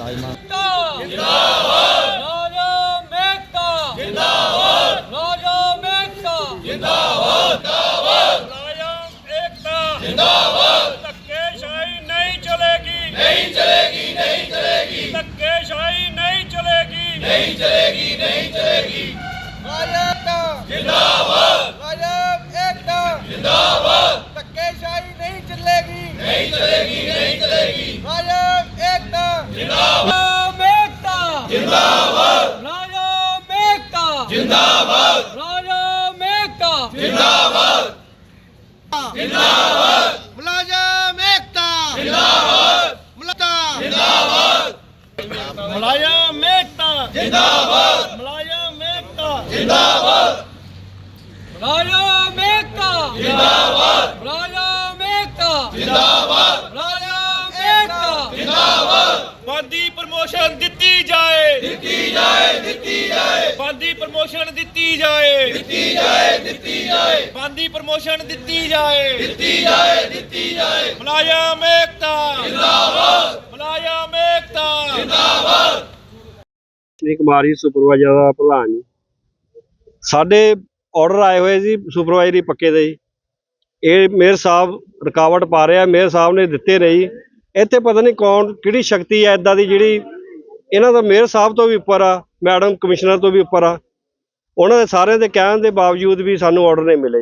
ਮੁਲਾਜ਼ਮਾਂ ਜਿੰਦਾਬਾਦ ਰਾਜਾ ਮੇਕਤਾ ਜਿੰਦਾਬਾਦ ਰਾਜਾ ਮੇਕਤਾ ਜਿੰਦਾਬਾਦ ਜਿੰਦਾਬਾਦ ਰਾਜਾ ਏਕਤਾ ਜਿੰਦਾਬਾਦ ਧੱਕੇਸ਼ਾਹੀ ਨਹੀਂ ਚਲੇਗੀ ਨਹੀਂ ਚਲੇਗੀ ਨਹੀਂ ਚਲੇਗੀ ਧੱਕੇਸ਼ਾਹੀ ਨਹੀਂ ਚਲੇਗੀ ਨਹੀਂ ਚਲੇਗੀ ਨਹੀਂ ਚਲੇਗੀ ਰਾਜਾ ਏਕਤਾ ਜਿੰਦਾਬਾਦ ਰਾਜਾ ਏਕਤਾ ਜਿੰਦਾਬਾਦ। ਮੇਕਤਾ ਜਿੰਦਾਬਾਦ ਰਾਜਾ ਮੇਕਤਾ ਜਿੰਦਾਬਾਦ ਮੁਲਾਜ਼ਮ ਏਕਤਾ ਜਿੰਦਾਬਾਦ ਮੁਲਾਜ਼ਮ ਮੁਲਾਜ਼ਮ ਮੇਕਤਾ ਜਿੰਦਾਬਾਦ ਮੁਲਾਜ਼ਮ ਮੇਕਤਾ ਜਿੰਦਾਬਾਦ ਰਾਜਾ ਮੇਕਤਾ ਜਿੰਦਾਬਾਦ ਰਾਜਾ ਮੇਕਤਾ ਜਿੰਦਾਬਾਦ ਰਾਜਾ ਮੇਕਤਾ ਜਿੰਦਾਬਾਦ ਬੰਦੀ ਪ੍ਰਮੋਸ਼ਨ ਦਿੱਤੀ ਜਾਏ ਦਿੱਤੀ ਜਾਏ ਦਿੱਤੀ ਜਾਏ ਬੰਦੀ ਪ੍ਰਮੋਸ਼ਨ ਦਿੱਤੀ ਜਾਏ। ਦਿੱਤੀ ਜਾਏ ਦਿੱਤੀ ਜਾਏ। ਬੰਦੀ ਪ੍ਰਮੋਸ਼ਨ ਦਿੱਤੀ ਜਾਏ। ਦਿੱਤੀ ਜਾਏ ਦਿੱਤੀ ਜਾਏ। ਮੁਲਾਜ਼ਮ ਮੇਕਤਾ। ਜਿੰਦਾਬਾਦ। ਮੁਲਾਜ਼ਮ ਮੇਕਤਾ। ਨੇ ਕੁਮਾਰੀ ਸੁਪਰਵਾਈਜ਼ਰ ਦਾ ਪ੍ਰਧਾਨ ਜੀ। ਸਾਡੇ ਆਰਡਰ ਆਏ ਹੋਏ ਜੀ ਸੁਪਰਵਾਈਜ਼ਰੀ ਪੱਕੇ ਦੇ ਜੀ। ਇਹ ਮੇਅਰ ਸਾਹਿਬ ਰੁਕਾਵਟ ਪਾ ਰਿਹਾ ਮੇਅਰ ਸਾਹਿਬ ਨੇ ਦਿੱਤੇ ਨਹੀਂ ਇੱਥੇ ਪਤਾ ਨਹੀਂ ਕੌਣ ਕਿਹੜੀ ਸ਼ਕਤੀ ਹੈ ਇਦਾਂ ਦੀ ਜਿਹੜੀ ਇਹਨਾਂ ਦਾ ਮੇਅਰ ਸਾਹਿਬ ਤੋਂ ਵੀ ਉੱਪਰ ਆ ਮੈਡਮ ਕਮਿਸ਼ਨਰ ਤੋਂ ਵੀ ਉੱਪਰ ਆ। ਉਹਨਾਂ ਦੇ ਸਾਰਿਆਂ ਦੇ ਕਹਿਣ ਦੇ ਬਾਵਜੂਦ ਵੀ ਸਾਨੂੰ ਆਰਡਰ ਨਹੀਂ ਮਿਲੇ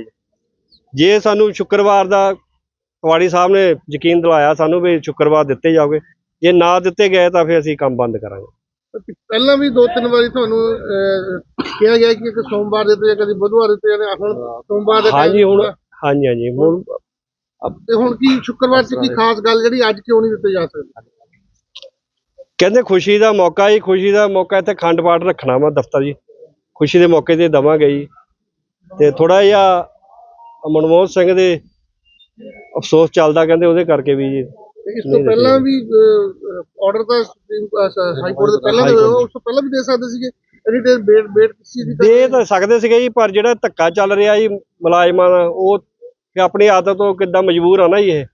ਜੀ। ਸਾਨੂੰ ਸ਼ੁੱਕਰਵਾਰ ਦਾ ਤਵਾੜੀ ਸਾਹਿਬ ਨੇ ਯਕੀਨ ਦਿਲਾਇਆ ਸਾਨੂੰ ਵੀ ਸ਼ੁੱਕਰਵਾਰ ਦਿੱਤੇ ਜਾਓਗੇ ਜੇ ਨਾ ਦਿੱਤੇ ਗਏ ਤਾਂ ਫਿਰ ਅਸੀਂ ਕੰਮ ਬੰਦ ਕਰਾਂਗੇ। ਪਹਿਲਾਂ ਵੀ ਦੋ ਤਿੰਨ ਵਾਰੀ ਤੁਹਾਨੂੰ ਕਿਹਾ ਗਿਆ ਕਿ ਸੋਮਵਾਰ ਦੇ ਤੇ ਕਦੀ ਬੁੱਧਵਾਰ ਦੇ ਤੇ ਹੁਣ ਸੋਮਵਾਰ ਦੇ ਹਾਂਜੀ ਹੁਣ। ਹਾਂਜੀ ਹਾਂਜੀ ਹੁਣ ਤੇ ਹੁਣ ਕੀ ਸ਼ੁੱਕਰਵਾਰ ਚ ਕੀ ਖਾਸ ਗੱਲ ਜਿਹੜੀ ਅੱਜ ਕਿਉਂ ਨਹੀਂ ਦਿੱਤੇ ਜਾ ਸਕਦੀ? ਕਹਿੰਦੇ ਖੁਸ਼ੀ ਦਾ ਮੌਕਾ ਜੀ ਖੁਸ਼ੀ ਦਾ ਮੌਕਾ ਇੱਥੇ ਖੰਡ ਪਾਠ ਰੱਖਣਾ ਵਾ ਦਫ਼ਤਰ ਜੀ। ਖੁਸ਼ੀ ਦੇ ਮੌਕੇ ਤੇ ਦਵਾਂਗੇ ਜੀ। ਤੇ ਥੋੜਾ ਜਿਹਾ ਮਨਮੋਹਨ ਸਿੰਘ ਦੇ ਅਫਸੋਸ ਚੱਲਦਾ ਕਹਿੰਦੇ ਉਹਦੇ ਕਰਕੇ ਵੀ ਜੀ। ਤੇ ਇਸ ਤੋਂ ਪਹਿਲਾਂ ਵੀ ਆਰਡਰ ਤਾਂ ਹਾਈ ਕੋਰਟ ਦੇ ਪਹਿਲਾਂ ਦੇ ਹੋਏ, ਉਸ ਤੋਂ ਪਹਿਲਾਂ ਵੀ ਦੇ ਸਕਦੇ ਸੀਗੇ? ਐਨੀ ਟਾਈਮ ਵੇਟ ਵੇਟ ਕਿਸੇ ਦੀ ਦੇ ਤਾਂ ਸਕਦੇ ਸੀਗੇ ਜੀ ਪਰ ਜਿਹੜਾ ਧੱਕਾ ਚੱਲ ਰਿਹਾ ਜੀ ਮੁਲਾਜ਼ਮਾਂ ਦਾ ਉਹ ਕਿ ਆਪਣੀ ਆਦਤ ਤੋਂ ਕਿੱਦਾਂ ਮਜਬੂਰ ਆ ਨਾ ਜੀ ਇਹ।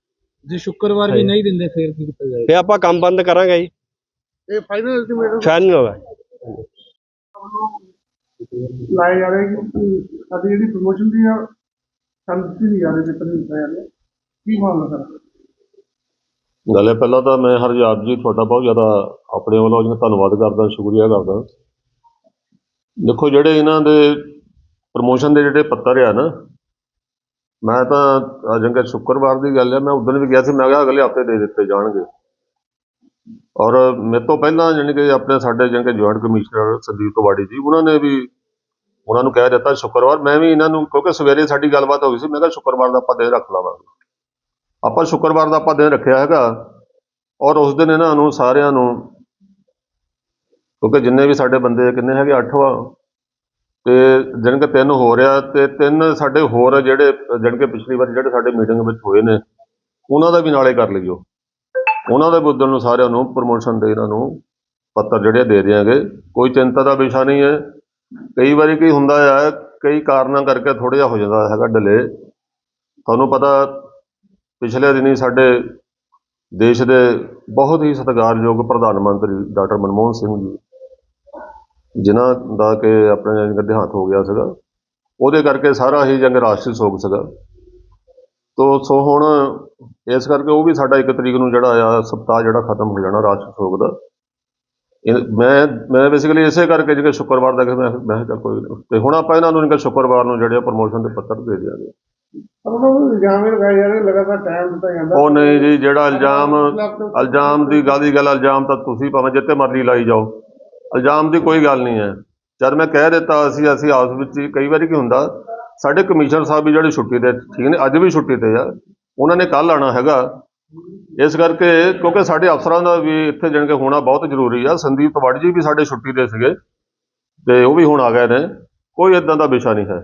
ਜੇ ਸ਼ੁੱਕਰਵਾਰ ਵੀ ਨਹੀਂ ਦਿੰਦੇ ਫੇਰ ਕੀ ਕੀਤਾ ਜਾਏ? ਫੇ ਆਪਾਂ ਕੰਮ ਬੰਦ ਕਰਾਂਗੇ ਜੀ। ਇਹ ਫਾਈਨਲ ਅਲਟੀਮੇਟਮ ਫਾਈਨਲ ਹੈ ਲਾਇਆ ਜਾ ਰਿਹਾ ਕਿ ਸਾਡੀ ਜਿਹੜੀ ਪ੍ਰੋਮੋਸ਼ਨ ਦੀ ਆ, ਸਾਨੂੰ ਦਿੱਤੀ ਨਹੀਂ ਜਾ ਰਹੀ, ਪੇਪਰ ਨਹੀਂ ਦਿੱਤਾ ਜਾ ਰਿਹਾ। ਕੀ ਮਾਮਲਾ ਸਰ? ਗੱਲ ਹੈ ਪਹਿਲਾਂ ਤਾਂ ਮੈਂ ਹਰਜਾਤ ਜੀ, ਤੁਹਾਡਾ ਬਹੁਤ ਜ਼ਿਆਦਾ ਆਪਣੇ ਵੱਲੋਂ ਜੀ ਧੰਨਵਾਦ ਕਰਦਾ, ਸ਼ੁਕਰੀਆ ਕਰਦਾ। ਦੇਖੋ ਜਿਹੜੇ ਇਹਨਾਂ ਦੇ ਪ੍ਰਮੋਸ਼ਨ ਦੇ ਜਿਹੜੇ ਪੱਤਰ ਆ ਨਾ, ਮੈਂ ਤਾਂ ਅਜੰਗਾ ਸ਼ੁੱਕਰਵਾਰ ਦੀ ਗੱਲ ਹੈ ਮੈਂ ਉਦੋਂ ਵੀ ਗਿਆ ਸੀ, ਮੈਂ ਕਿਹਾ ਅਗਲੇ ਹਫ਼ਤੇ ਦੇ ਦਿੱਤੇ ਜਾਣਗੇ। ਔਰ ਮੇਰੇ ਤੋਂ ਪਹਿਲਾਂ ਜਾਣੀ ਕਿ ਆਪਣੇ ਸਾਡੇ ਜਾਣੀ ਕਿ ਜੁਆਇੰਟ ਕਮਿਸ਼ਨਰ ਸੰਦੀਪ ਤਿਵਾੜੀ ਜੀ, ਉਹਨਾਂ ਨੇ ਵੀ ਉਹਨਾਂ ਨੂੰ ਕਹਿ ਦਿੱਤਾ ਸ਼ੁੱਕਰਵਾਰ, ਮੈਂ ਵੀ ਇਹਨਾਂ ਨੂੰ ਕਿਉਂਕਿ ਸਵੇਰੇ ਸਾਡੀ ਗੱਲਬਾਤ ਹੋ ਗਈ ਸੀ, ਮੈਂ ਕਿਹਾ ਸ਼ੁੱਕਰਵਾਰ ਦਾ ਆਪਾਂ ਦਿਨ ਰੱਖ ਲਵਾਂਗੇ। ਆਪਾਂ ਸ਼ੁੱਕਰਵਾਰ ਦਾ ਆਪਾਂ ਦਿਨ ਰੱਖਿਆ ਹੈਗਾ ਔਰ ਉਸ ਦਿਨ ਇਹਨਾਂ ਨੂੰ ਸਾਰਿਆਂ ਨੂੰ ਕਿਉਂਕਿ ਜਿੰਨੇ ਵੀ ਸਾਡੇ ਬੰਦੇ ਕਿੰਨੇ ਹੈਗੇ 8 ਵਾ, ਤੇ ਜਾਣੀ ਕਿ ਤਿੰਨ ਹੋ ਰਿਹਾ ਤੇ ਤਿੰਨ ਸਾਡੇ ਹੋਰ ਜਿਹੜੇ ਜਾਣੀ ਕਿ ਪਿਛਲੀ ਵਾਰ ਜਿਹੜੇ ਸਾਡੇ ਮੀਟਿੰਗ ਵਿੱਚ ਹੋਏ ਨੇ, ਉਹਨਾਂ ਦਾ ਵੀ ਨਾਲੇ ਕਰ ਲਈਓ। ਉਹਨਾਂ ਦੇ ਬੁੱਧਨ ਨੂੰ ਸਾਰਿਆਂ ਨੂੰ ਪ੍ਰਮੋਸ਼ਨ ਦੇ ਇਹਨਾਂ ਨੂੰ ਪੱਤਰ ਜਿਹੜੇ ਦੇ ਦਿਆਂਗੇ। ਕੋਈ ਚਿੰਤਾ ਦਾ ਵਿਸ਼ਾ ਨਹੀਂ ਹੈ। ਕਈ ਵਾਰੀ ਕੀ ਹੁੰਦਾ ਹੈ ਕਈ ਕਾਰਨਾਂ ਕਰਕੇ ਥੋੜਾ ਜਿਹਾ ਹੋ ਜਾਂਦਾ ਹੈਗਾ ਡਿਲੇ ਤੁਹਾਨੂੰ ਪਤਾ ਪਿਛਲੇ ਦਿਨੀ ਸਾਡੇ ਦੇਸ਼ ਦੇ ਬਹੁਤ ਹੀ ਸਤਿਕਾਰਯੋਗ ਪ੍ਰਧਾਨ ਮੰਤਰੀ ਡਾਕਟਰ ਮਨਮੋਹਨ ਸਿੰਘ ਜੀ, ਜਿਨ੍ਹਾਂ ਦਾ ਕਿ ਆਪਣੇ ਦੇਹਾਂਤ ਹੋ ਗਿਆ ਸੀਗਾ, ਉਹਦੇ ਕਰਕੇ ਸਾਰਾ ਹੀ ਜੰਗ ਰਾਸ਼ਟਰੀ ਸੋਗ ਸੀਗਾ। ਤੋ ਸੋ ਹੁਣ ਇਸ ਕਰਕੇ ਉਹ ਵੀ ਸਾਡਾ ਇੱਕ ਤਰੀਕ ਨੂੰ ਜਿਹੜਾ ਆ ਸਪਤਾਹ ਜਿਹੜਾ ਖਤਮ ਹੋ ਜਾਣਾ ਰਾਸ਼ਟਰੀ ਸੋਗ ਦਾ। ਮੈਂ ਮੈਂ ਬੇਸਿਕਲੀ ਇਸੇ ਕਰਕੇ ਜਿਹੜੇ ਸ਼ੁੱਕਰਵਾਰ ਦਾ ਮੈਂ ਮੈਂ ਚੱਲ ਕੋਈ। ਤੇ ਹੁਣ ਆਪਾਂ ਇਹਨਾਂ ਨੂੰ ਜਿਹੜਾ ਸ਼ੁੱਕਰਵਾਰ ਨੂੰ ਜਿਹੜੇ ਪ੍ਰਮੋਸ਼ਨ ਦੇ ਪੱਤਰ ਦੇ ਦਿਆਂਗੇ। ਉਹ ਨਹੀਂ ਜੀ ਜਿਹੜਾ ਇਲਜ਼ਾਮ ਇਲਜ਼ਾਮ ਦੀ ਗੱਲ ਦੀ ਗੱਲ ਇਲਜ਼ਾਮ ਤਾਂ ਤੁਸੀਂ ਭਾਵੇਂ ਜਿੱਤੇ ਮਰਜ਼ੀ ਲਾਈ ਜਾਓ। ਇਲਜ਼ਾਮ ਦੀ ਕੋਈ ਗੱਲ ਨਹੀਂ ਹੈ। ਜਦ ਮੈਂ ਕਹਿ ਦਿੱਤਾ ਅਸੀਂ ਅਸੀਂ ਆਪਸ ਵਿੱਚ ਕਈ ਵਾਰੀ ਕੀ ਹੁੰਦਾ ਸਾਡੇ ਕਮਿਸ਼ਨਰ ਸਾਹਿਬ ਵੀ ਜਿਹੜੇ ਛੁੱਟੀ ਤੇ ਠੀਕ ਨੇ, ਅੱਜ ਵੀ ਛੁੱਟੀ ਤੇ ਆ। ਉਹਨਾਂ ਨੇ ਕੱਲ ਆਣਾ ਹੈਗਾ। ਇਸ ਕਰਕੇ ਕਿਉਂਕਿ ਸਾਡੇ ਅਫਸਰਾਂ ਦਾ ਵੀ ਇੱਥੇ ਜਾਣ ਕੇ ਹੋਣਾ ਬਹੁਤ ਜ਼ਰੂਰੀ ਆ। ਸੰਦੀਪ ਤਵੜ ਜੀ ਵੀ ਸਾਡੇ ਛੁੱਟੀ ਤੇ ਸੀਗੇ ਤੇ ਉਹ ਵੀ ਹੁਣ ਆ ਗਏ ਨੇ। ਕੋਈ ਇਦਾਂ ਦਾ ਵਿਸ਼ਾ ਨਹੀਂ ਹੈ।